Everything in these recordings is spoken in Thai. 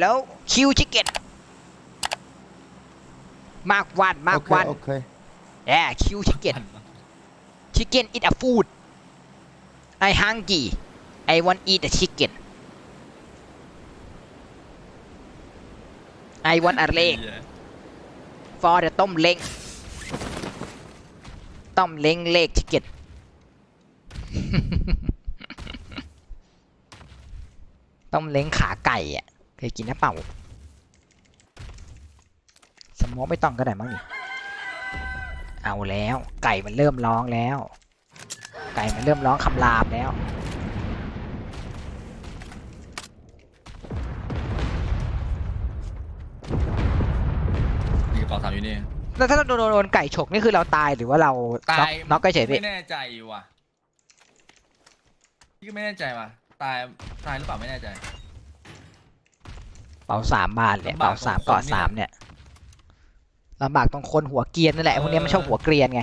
Hello? Yeah hello Q chicken Mark one Mark okay, one okay. Yeah Q chicken Chicken is a food I hungry I want eat the chicken I want a leg for the ต้มเล้งต้มเล้งเล็กชิคเก้นต้มเล้งขาไก่อะ เคยกินนะเปล่าสมมติไม่ต้องก็ได้มั้งนี่เอาแล้ว ไก่มันเริ่มร้องแล้ว ไก่มันเริ่มร้องคำรามแล้วมีกระเป๋าสามอยู่นี่ แล้วถ้าเราโดนโดนไก่ฉกนี่คือเราตายหรือว่าเราตาน็อกยน็อกเฉยๆพี่ไม่แน่ใจว่ะพี่ก็ไม่แน่ใจว่ะ ตาย ตายหรือเปล่าไม่แน่ใจ เป๋าสามบานเลยลำบากเป๋าสามตรงเกาะคนนี่สามเนี่ยลำบากตรงคนหัวเกรียนนั่นแหละพวกเนี้ยมันชอบหัวเกรียนไง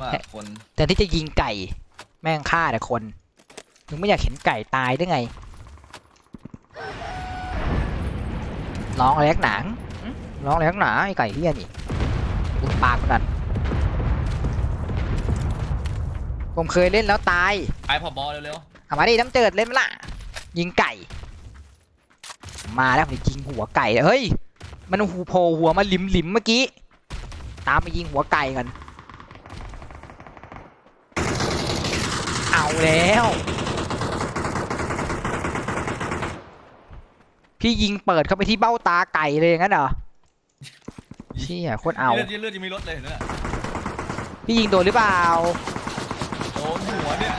ว่าเอ๊ะคนแต่ที่จะยิงไก่ แม่งฆ่าแต่คนมึงไม่อยากเห็นไก่ตายได้ไงร้องอะไรนักหนังร้องอะไรนักหนาไอ้ไก่เฮี้ยนี่อุดปากมันนั่นผมเคยเล่นแล้วตายไปพอบอเร็วเอามาดิน้ำเจิดเล่นไหมล่ะยิงไก่ มาแล้วผมจะยิงหัวไก่เฮ้ยมันหูโผล่หัวมาหลิมหลิมๆเมื่อกี้ตามมายิงหัวไก่กันเอาแล้ว พี่ยิงเปิดเข้าไปที่เบ้าตาไก่เลยอย่างนั้นเหรอเชี่ยโคตรๆเอาเลือดเลือดจะมีรถเลยเห็นไหมพี่ยิงโดนหรือเปล่าโดนหัวเนี่ย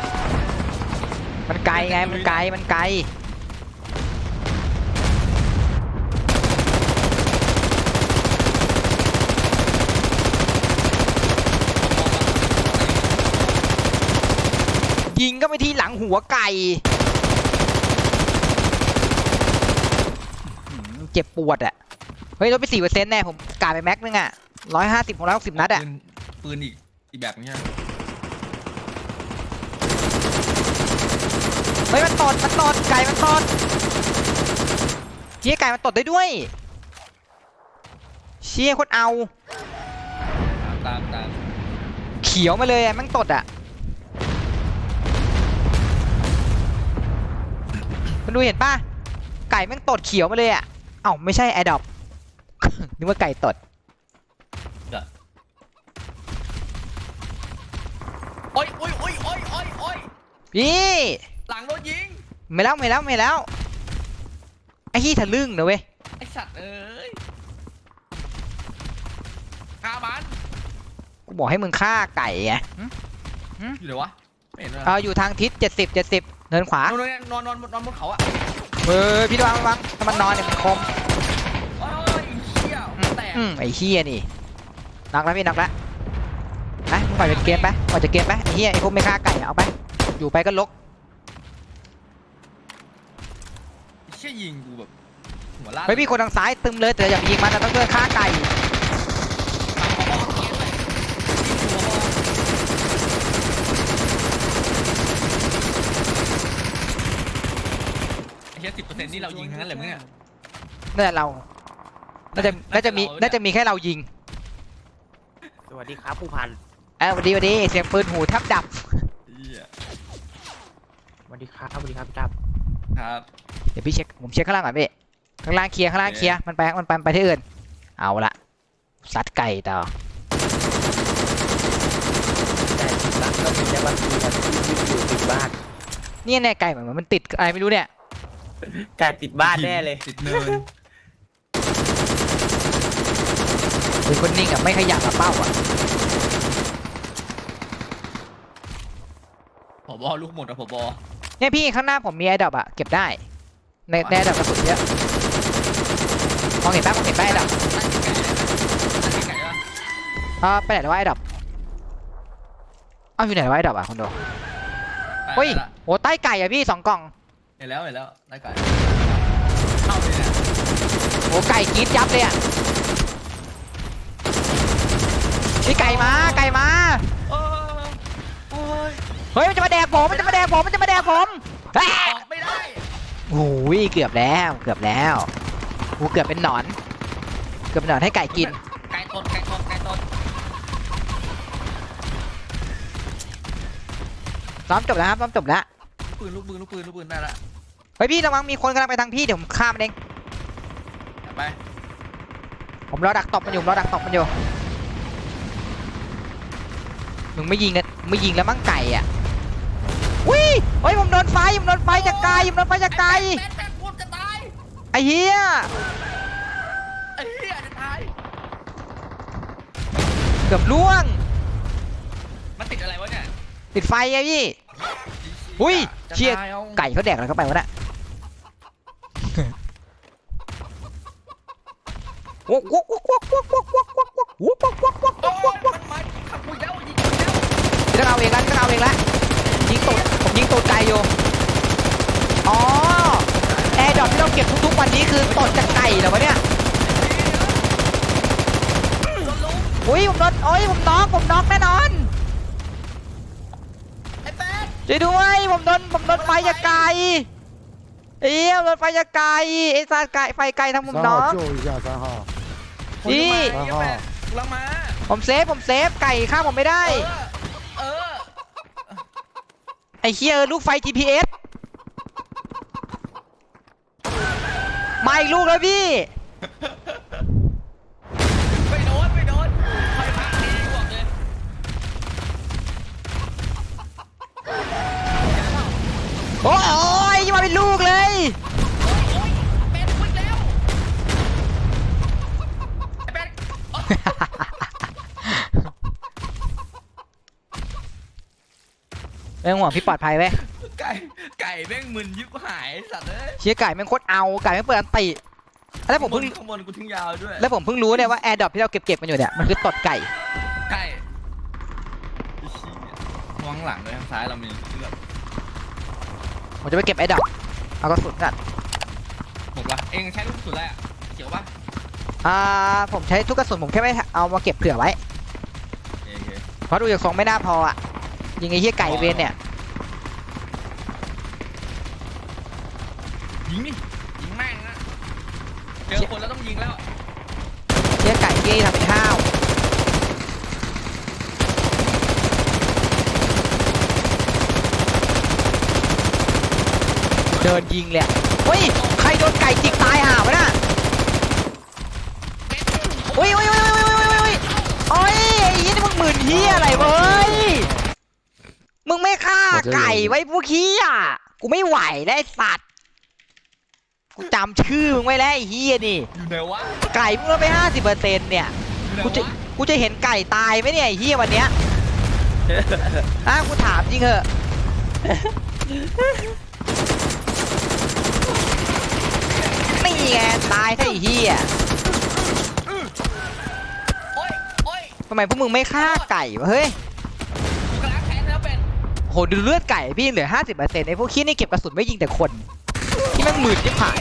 มันไกลไงมันไกลมันไกล ยิงก็ไปที่หลังหัวไก่อื้อหือเจ็บปวดอะ เฮ้ยลดไปสี่เปอร์เซ็นต์แน่ผมกาดไปแม็กนึงอะร้อยห้าสิบของร้อยหกสิบนัดอะ ปืนปืนอีกอีกแบบนึงใช่ไหมเฮ้ยมันตดมันตดไก่มันตดเชี่ยไก่มันตดได้ด้วย เชี่ยโคตรเอา ตามตามเขียวมาเลยอะแมันตดอะ มันดูเห็นป่ะ ไก่แม่งตดเขียวมาเลยอะ เอ้าไม่ใช่แอดอปนึกว่าไก่ตดโอ้ยโอ้ยโอ้ยโอ้ยโอ้ยโอ้ยพี่หลังโดนยิง ไม่แล้วไม่แล้วไม่แล้ว ไอ้ที่ทะลึ่งนะเว้ย ไอสัตว์เอ้ยฆ่ามันกูบอกให้มึงฆ่าไก่ไงหึอยู่ไหนวะ ไม่เห็นเลยเอออยู่ทางทิศเจ็ดสิบเจ็ดสิบ เดินขวา นอนนอนนอนนอนบนเขาอะเออพี่ระวังระวังถ้ามันนอนเนี่ยมันคมโอ้ยเชี่ยหัวแตกอืมไอ้เฮียนี่นักแล้วพี่นักแล้วไปมึงปล่อยเป็นเกมไปปล่อยจะเกมไปไอ้เฮียไอ้พวกไม่ฆ่าไก่อะเอาไป อยู่ไปก็ลกเชี่ยยิงกูแบบหัวล้านเฮ้ยพี่คนทางซ้ายตึมเลยแต่อย่าไปยิงมันนะต้องเดินฆ่าไก่ เชี่ยสิบเปอร์เซ็นต์นี่เรายิงทั้งนั้นเลยมั้งเนี่ยนั่นแหละเรา น่าจะ น่าจะมี น่าจะมีแค่เรายิงสวัสดีครับผู้พันเออสวัสดีสวัสดีเสียงปืนหูแทับดับ เหี้ยสวัสดีครับสวัสดีครับพี่ตั้มครับ เดี๋ยวพี่เช็ค ผมเช็คข้างล่างก่อนพี่ ข้างล่างเคลียร์ ข้างล่างเคลียร์ มันไป มันไปมันไปที่อื่น เอาละซัดไก่ต่อ แต่รักก็มีแต่บางทีแบบที่อยู่ติดบ้าน เนี่ยแน่ไก่เหมือนมันติดอะไรไม่รู้เนี่ย ไก่ติดบ้านแน่เลย ติดเนินเป็นคนนิ่งอะไม่ขยับกับเป้าอะผบลูกหมดอะผบเนี่ยพี่ข้างหน้าผมมีไอ้ดอกอะเก็บได้ ในในไอ้ดอกกระสุนเยอะมองเห็นปะมองเห็นปะไอ้ดอกตั้งไก่ตั้งไก่ปะเออไปไหนแล้ววะไอ้ดอกเอ้าอยู่ไหนแล้ววะไอ้ดอกอะคนดูไปเฮ้ยไปละโอ้ใต้ไก่อะพี่สองกล่อง เห็นแล้วเห็นแล้วได้ไก่เข้าเลยเนี่ยโอ้ไก่กรีดยับเลยอะนี่ไก่มาไก่มา โอ้ยโอ้ยเฮ้ยมันจะมาแดกผมมันจะมาแดกผมมันจะมาแดกผมเฮ้ยออกไม่ได้โอ้โอ้ยเกือบแล้วเกือบแล้วกูเกือบเป็นหนอน เกือบเป็นหนอนให้ไก่กิน ไก่ตดไก่ตดไก่ตดซ้อมจบแล้วครับซ้อมจบแล้ว ลูกปืนลูกปืนลูกปืนลูกปืนได้ละ เฮ้ยพี่ระวังมีคนกำลังไปทางพี่เดี๋ยวผมฆ่ามันเองไปผมรอดักตบมันอยู่ผมรอดักตบมันอยู่มึงไม่ยิงนะไม่ยิงแล้วมั้งไก่อะวิเฮ้ยผมโดนไฟผมโดนไฟจากไกลผมโดนไฟจากไกลแป๊ดแป๊ดพูดจะตายไอ้เหี้ยไอ้เหี้ยจะตายเกือบล่วงมันติดอะไรวะเนี่ยติดไฟไงพี่อุ้ยจะเชี่ยตาอาไก่เขาแดกอะไรเข้าไปวะน่ะ วกวกวกวกวกวกวกวกวกวกวกวกวกโอ้ยมันมาขับกูแล้วยิงกูแล้วพี่ต้องเอาเองละพี่ต้องเอาเองละยิงตูดผมยิงตูดไก่อยู่อ๋อแอร์ดรอปที่เราเก็บทุกๆวันนี้คือตดจากไก่เหรอวะเนี่ยโดนลุมอุ้ยผมโดนโอ้ยผมน็อกผมน็อกแน่นอนไอ้แป๊ดช่วยด้วยผมโดนผมโดนไฟจากไก่เอ้ยโดนไฟจากไก่ไอ้ซาไก่ไฟไก่ทำผม三น็อ号ก นี่ลังมาผมเซฟผมเซฟไก่ฆ่าผมไม่ได้ไอ้เคียลูกไฟ GPS มาอีกลูกแล้วพี่ ไม่ต้องห่วงพี่ปลอดภัยไว้ยไก่ไก่แม่งมึนยิบหายสัตว์เลยเชียไก่แม่งโคตรเอาไก่แม่งเปิดอันติแล้วผมเพิ่งข้างบนกูทิ้งยาวด้วยแล้วผมเพิ่งรู้เนี่ยว่าแอร์ดรอปที่เราเก็บๆกันอยู่เนี่ยมันคือตดไก่ไก่ไอ้เหี้ยมองข้างหลังด้วยทางซ้ายเรามีเลือดผมจะไปเก็บแอร์ดรอปเอากระสุนกันหมดวะเองใช้ลูกกระสุนอะไรอะเขียวปะอ่าผมใช้ทุกกระสุนผมแค่ไม่เอามาเก็บเผื่อไว้โอเคโอเคเพราะดูจากทรงไม่น่าพออะ ยิงไอ้เหี้ยไก่เวนเนี่ย ยิงดิยิงแม่งนะเจอคนแล้วต้องยิงแล้วเชียไก่ที่ทำเป็นข้าวเดินยิงเลยอะเฮ้ย ใครโดนไก่จิกตายห่าวะน่ะโอ้ยโอ้ยโอ้ยโอ้ยโอ้ยโอ้ยโอ้ยไอ้ยี่นี่มึงหมื่นเฮียอะไรเว้ย มึงไม่ฆ่าไก่ไว้พวกเฮียกูไม่ไหวแล้วไอ้สัตว์ กูจำชื่อมึงไว้แล้วไอ้เฮียนี่ อยู่ไหนวะไก่มึงลดไปห้าสิบเปอร์เซ็นต์เนี่ย อยู่ไหนกูจะ วะกูจะเห็นไก่ตายไหมเนี่ยไอ้เฮียวันเนี้ยอะกูถามจริงเหอะ นี่ไงตายถ้าไอ้เฮียโอ้ยโอ้ยทำไมพวกมึงไม่ฆ่าไก่วะเฮ้ย โหดูเลือดไก่พี่เหลือห้าสิบเปอร์เซ็นต์ไอ้พวกขี้นี่เก็บกระสุนไม่ยิงแต่คน ที่แม่งหมื่นที่ผาย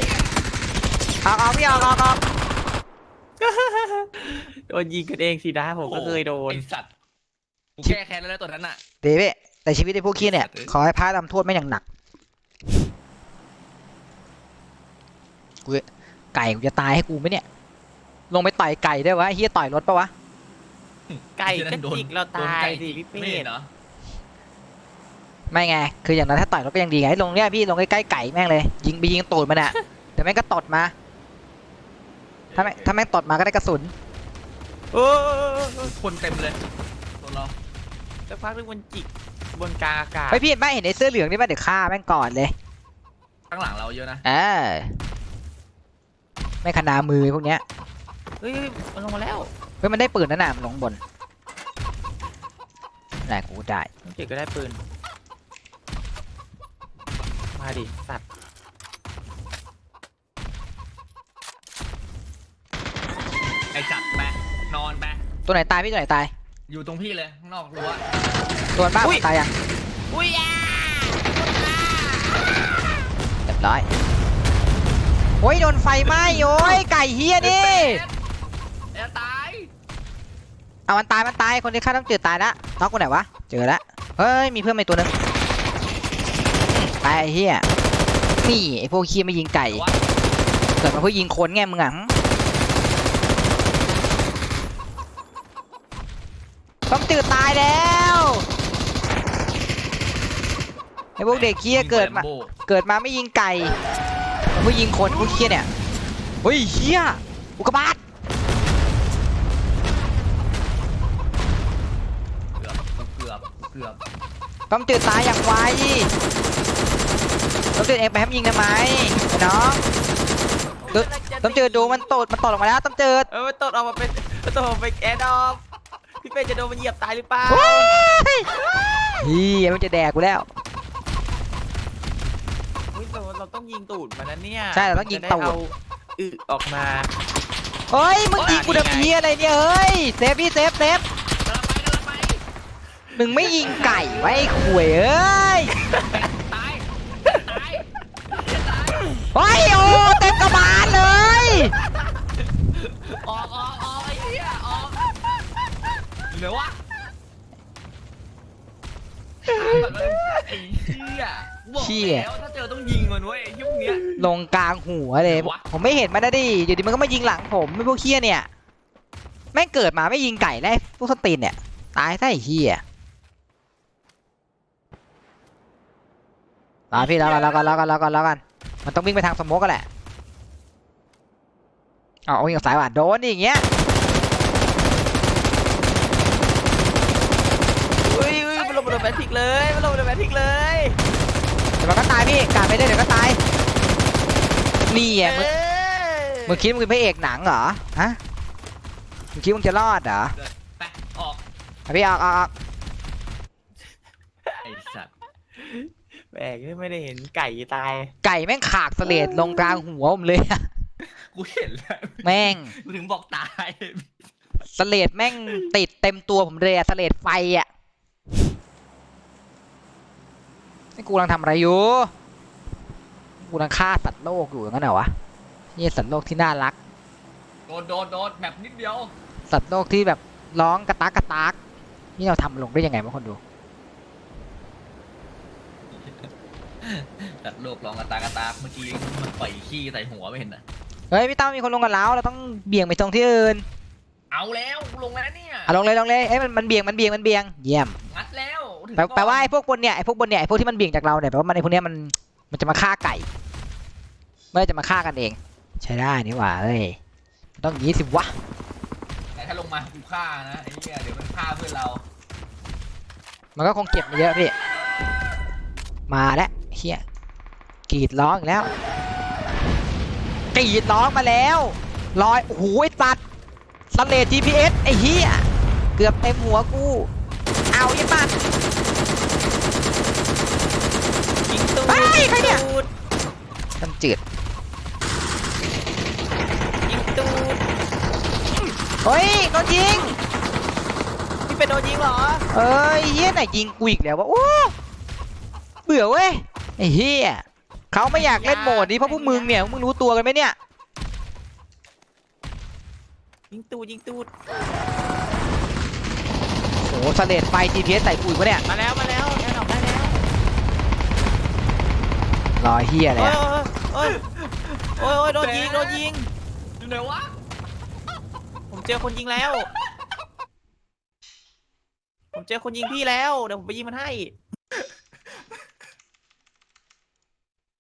เอาเอาพี่เอาเอาเอาโดนยิงกันเองสินะผมก็เคยโดนไอสัตว์กูแก้แค้นแล้วนะตัวนั้นอะเดวิแต่ชีวิตไอ้พวกขี้เนี่ยขอให้พระทำโทษไม่อย่างหนักกูไก่กูจะตายให้กูไหมเนี่ย ลงไปต่อยไก่ได้วะไอ้เฮียต่อยรถปะวะ ไก่ก็จิกเราตายสิพี่ไม่เป้เห็นเหรอ ไม่ไง คืออย่างนั้นถ้าต่อยรถก็ยังดีไง ลงเนี่ยพี่ลงใกล้ๆไก่แม่งเลย ยิงไปยิงตูดมันอะเดี๋ยวแม่งก็ตดมา ถ้าแม่งถ้าแม่งตดมาก็ได้กระสุนโอ้คนเต็มเลยตัวเราสักพักนึงมันจิกบนกลางอากาศเฮ้ยพี่เห็นไหมเห็นไอ้เสื้อเหลืองนี่ป่ะเดี๋ยวฆ่าแม่งก่อนเลยข้างหลังเราเยอะนะเออไม่ขนามือพวกเนี้ยเฮ้ยมันลงมาแล้วเฮ้ยมันได้ปืนนั่นน่ะมันลงบนไหนกูได้ต้องจิกก็ได้ปืน มาดิ สัตว์ไอสัตว์ไปนอนไปตัวไหนตายพี่ตัวไหนตายอยู่ตรงพี่เลยข้างนอกรั้ว ตัวบ้าตายยังอุ้ยอะเรียบร้อยโอ้ยโดนไฟไหม้โอ้ยไก่เฮียนี่เอ้ตายเอามันตายมันตายคนที่ฆ่าต้องเจอตายละน็อกคนไหนวะเจอละเฮ้ยมีเพื่อนมาอีกตัวหนึง ตายไอ้เฮียนี่ไอ้พวกเคียไม่ยิงไก่วะเกิดมาเพื่อยิงคนไงมึงอะต้องตื่นตายแล้วไอ้พวกเด็กเคียเกิดมาแลโบ้เกิดมาไม่ยิงไก่มาเพื่อยิงคนพวกเคียเนี่ยเฮ้ยเฮียอุกกาบาตเกือบเกือบเกือบต้องตื่นตายอย่างไว ต้องตื่นเองไปให้มันยิงทำไมไอ้น้องตึ๊ดต้องเจอดูมันตดมันตดออกมาแล้วต้องเจอเออมันตดออกมาเป็นมันตดออกมาเป็นแอดออฟพี่เป้จะโดนมันเหยียบตายหรือเปล่าเฮ้ยเฮียมันจะแดกกูแล้วอุ๊ยแต่ว่าเราต้องยิงตูดมันนะเนี่ยใช่เราต้องยิงตูดจะไเอาอึออกมาเฮ้ยมึงยิงกูทำเฮียอะไรเนี่ยเฮ้ยเซฟพี่เซฟเซฟกำลังไปกำลังไปมึงไม่ยิงไก่ไว้ไอ้ข่วยเอ้ย เฮ้ยโอ้เต็มกระบาลเลย ออกออกออกไอ้เหี้ยออกเหลือวะไอ้เหี้ยบอกเหี้ย แล้วถ้าเจอต้องยิงมันเว้ยไอ้ยุคเนี้ย ลงกลางหัวเลยไหนวะ ผมไม่เห็นมันนะดิ อยู่ดีมันก็มายิงหลังผมไม่พวกเฮียเนี่ย แม่งเกิดมาไม่ยิงไก่ได้พวกสตีนเนี่ย ตายซะไอ้เฮียรอพี่แล้วกันแล้วกันแล้วกันแล้วกันแล้วกัน มันต้องวิ่งไปทางสโมกกันแหละอ๋อวิ่งกับสายว่ะโดนดิอย่างเงี้ยอุ้ยอุ้ยมันลงมาโดนแบทพิกเลยมันลงมาโดนแบทพิกเลยเดี๋ยวมันก็ตายพี่การไม่ได้เดี๋ยวก็ตายนี่ไงมึงเอ้ยมึงคิดมึงเป็นพระเอกหนังเหรอฮะมึงคิดมึงจะรอดเหรอไปออกอะพี่เอาเอาเอา ไอ้สัตว์ แปลกไม่ได้เห็นไก่ตาย ไก่แม่งขากเสลดลงกลางหัวผมเลยอะกูเห็นแล้วแม่งกูถึงบอกตายเสลดแม่งติดเต็มตัวผมเลยอะเสลดไฟอะนี่กูกำลังทำอะไรอยู่ กูกำลังฆ่าสัตว์โลกอยู่งั้นเหรอวะนี่สัตว์โลกที่น่ารัก โดนโดนโดนแบบนิดเดียว สัตว์โลกที่แบบร้องกระตากกระตาก นี่เราทำลงได้ยังไงวะคนดู ตัดโลกลองกระตากระตากเมื่อกี้มันปล่อยขี้ใส่หัวไม่เห็นอะ เฮ้ยพี่ตั้มมีคนลงกับเราเราต้องเบี่ยงไปตรงที่อื่นเอาแล้วกูลงแล้วเนี่ย อะลงเลยลงเลยเอ้ยมันมันเบี่ยงมันเบี่ยงมันเบี่ยงเยี่ยมงัดแล้วถึงแปลก่อนแปลว่าไอ้พวกบนเนี่ยไอ้พวกบนเนี่ยไอ้พวกที่มันเบี่ยงจากเราเนี่ยแปลว่ามันไอ้พวกเนี้ยมันมันจะมาฆ่าไก่ไม่ได้จะมาฆ่ากันเอง ใช้ได้นี่หว่าเอ้ยมันต้องอย่างนี้สิวะแต่ถ้าลงมากูฆ่านะไอ้เหี้ยเดี๋ยวมันฆ่าเพื่อนเรามันก็คงเก็บมาเยอะพี่มาแล้ว เฮียกรีดร้องอีกแล้วกรีดร้องมาแล้วลอยโอ้โหไอ้สัตว์สเลด GPS ไอ้เฮียเกือบเต็มหัวกู เอาไอ้สัตว์ยิงตูดเฮ้ยใครเนี่ยตูดมันจืดยิงตูดเฮ้ยโดนยิงพี่เป็นโดนยิงเหรอเอ้ยเฮียไหนยิงกูอีกแล้ววะโอ้เบื่อเว้ย ไอ้เฮียเขาไม่อยากเล่นโหมดนี้เพราะพวกมึงเนี่ยพวกมึงรู้ตัวกันไหมเนี่ย ยิงตูดยิงตูดโอ้โหสเลดไฟ GPS ใส่กูอีกวะเนี่ยมาแล้วมาแล้วแน่นอนได้แล้วรอเฮียอะไรโอ้ยอะโอ้ยโอ้ยโอ้ยโดนยิงโดนยิง อยู่ไหนวะผมเจอคนยิงแล้ว ผมเจอคนยิงพี่แล้ว เดี๋ยวผมไปยิงมันให้